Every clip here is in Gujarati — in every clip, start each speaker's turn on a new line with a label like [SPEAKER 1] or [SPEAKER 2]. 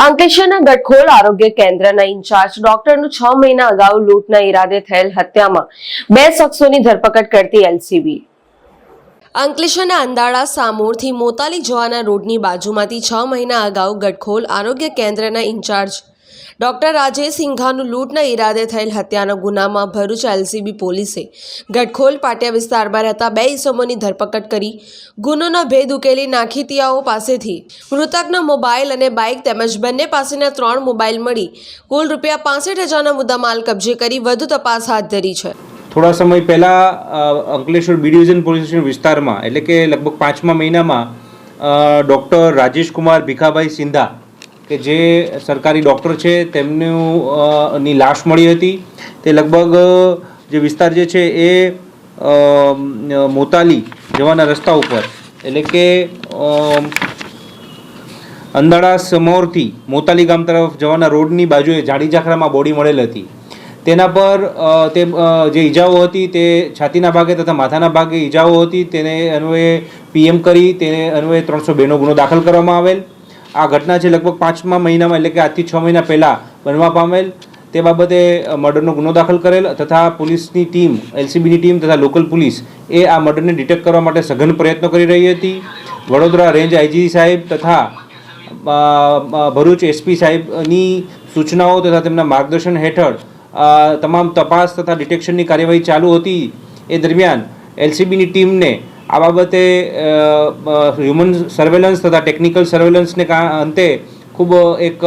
[SPEAKER 1] અંકલેશ્વરના ગટખોલ આરોગ્ય કેન્દ્રના ઇન્ચાર્જ ડોક્ટરનું છ મહિના અગાઉ લૂંટના ઈરાદે થયેલ હત્યામાં બે શખ્સોની ધરપકડ કરતી એલસીબી. અંકલેશ્વરના અંદાળા સામોરથી મોતાલી જવાના રોડની બાજુમાંથી છ મહિના અગાઉ ગટખોલ આરોગ્ય કેન્દ્રના ઇન્ચાર્જ ડોક્ટર રાજેશ સિંઘાનું લૂંટના ઈરાદે થયેલ હત્યાના ગુનામાં ભરૂચ એલસીબી પોલીસે ગટખોલ પાટિયા વિસ્તારમાં રહેતા બે ઇસમોની ધરપકડ કરી. ગુનોનો ભેદ ઉકેલી નાખીતિયાઓ પાસેથી. મૃતકનો મોબાઈલ અને બાઇક તેમજ બંને પાસેના ત્રણ મોબાઈલ મળી. કુલ રૂપિયા પાસઠ મુદ્દા મુદ્દામાલ કબજે કરી વધુ તપાસ હાથ ધરી છે.
[SPEAKER 2] થોડા સમય પહેલાં Ankleshwar B division police station વિસ્તારમાં, એટલે કે લગભગ પાંચમા મહિનામાં ડૉક્ટર રાજેશકુમાર ભીખાભાઈ સિંધા કે જે સરકારી ડૉક્ટર છે, તેમનું ની લાશ મળી હતી. તે લગભગ જે વિસ્તાર જે છે એ મોતાલી જવાના રસ્તા ઉપર. એટલે કે અંદાળા સમોરથી મોતાલી ગામ તરફ જવાના રોડની બાજુએ જાડી ઝાખરામાં બોડી મળેલ હતી. તેના પર તે જે ઈજાઓ હતી તે છાતીના ભાગે તથા માથાના ભાગે ઈજાઓ હતી. તેને અન્વયે પીએમ કરી, તેને અન્વયે ત્રણસો બેનો ગુનો દાખલ કરવામાં આવેલ. આ ઘટના છે લગભગ પાંચમા મહિનામાં એટલે કે આજથી છ મહિના પહેલાં બનવા પામેલ, તે બાબતે મર્ડરનો ગુનો દાખલ કરેલ તથા પોલીસની ટીમ, એલસીબીની ટીમ તથા લોકલ પોલીસ એ આ મર્ડરને ડિટેક્ટ કરવા માટે સઘન પ્રયત્નો કરી રહી હતી. વડોદરા રેન્જ આઈજી સાહેબ તથા ભરૂચ એસપી સાહેબની સૂચનાઓ તથા તેમના માર્ગદર્શન હેઠળ તમામ તપાસ તથા ડિટેક્શનની કાર્યવાહી ચાલુ હતી. એ દરમિયાન એલસીબીની ટીમને આ બાબતે હ્યુમન સર્વેલન્સ તથા ટેકનિકલ સર્વેલન્સને અંતે ખૂબ એક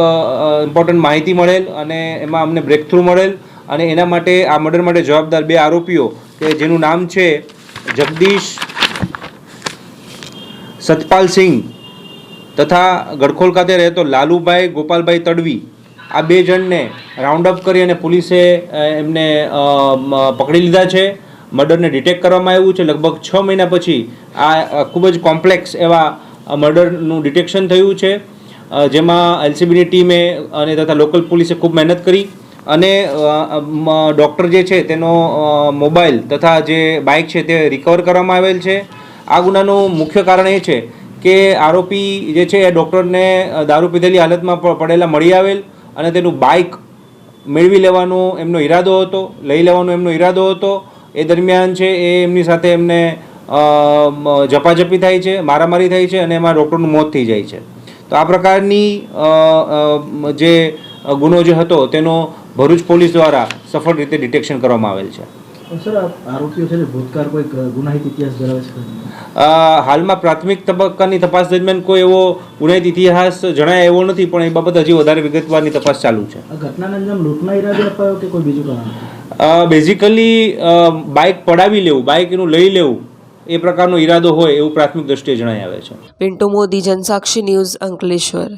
[SPEAKER 2] ઇમ્પોર્ટન્ટ માહિતી મળેલ અને એમાં અમને બ્રેક થ્રુ મળેલ અને એના માટે, આ મર્ડર માટે જવાબદાર બે આરોપીઓ કે જેનું નામ છે જગદીશ સતપાલ સિંહ તથા ગડખોલ ખાતે રહેતો લાલુભાઈ ગોપાલભાઈ તડવી. આ બે જણને રાઉન્ડ અપ કરી અને પોલીસે એમને પકડી લીધા છે. મર્ડરને ડિટેક્ટ કરવામાં આવ્યું છે. લગભગ છ મહિના પછી આ ખૂબ જ કોમ્પ્લેક્સ એવા મર્ડરનું ડિટેક્શન થયું છે. જેમાં એલસીબીની ટીમે અને તથા લોકલ પોલીસે ખૂબ મહેનત કરી અને ડૉક્ટર જે છે તેનો મોબાઈલ તથા જે બાઇક છે તે રિકવર કરવામાં આવેલ છે. આ ગુનાનું મુખ્ય કારણ એ છે કે આરોપી જે છે એ ડૉક્ટરને દારૂ પીધેલી હાલતમાં પડેલા મળી આવેલ અને તેનું બાઇક મેળવી લેવાનો એમનો ઈરાદો હતો, લઈ લેવાનો એમનો ઈરાદો હતો. એ દરમિયાન છે, એ એમની સાથે એમને ઝપાઝપી થાય છે, મારામારી થાય છે અને એમાં ડૉક્ટરનું મોત થઈ જાય છે. તો આ પ્રકારની જે ગુનો જે હતો, તેનો ભરૂચ પોલીસ દ્વારા સફળ રીતે ડિટેક્શન કરવામાં આવેલ છે.
[SPEAKER 3] સર આરોપીઓ છે ભૂતકાળ કોઈ ગુનાહિત ઇતિહાસ ધરાવે છે
[SPEAKER 2] હાલમાં પ્રાથમિક તબક્કાની તપાસ દરમિયાન કોઈ એવો ગુનાહિત ઇતિહાસ જણાય એવો નથી પણ એ બાબત હજી વધારે વિગતવારની તપાસ ચાલુ છે.
[SPEAKER 3] આ અંજામ લૂંટના ઈરાદે અપાયો કે કોઈ બીજું કારણ
[SPEAKER 2] બેઝિકલી બાઇક પડાવી લેવું બાઇક એનું લઈ લેવું એ પ્રકારનો ઈરાદો હોય એવું પ્રાથમિક દ્રષ્ટિએ જણાય આવે છે.
[SPEAKER 1] પિન્ટુ મોદી જનસાક્ષી ન્યૂઝ અંકલેશ્વર.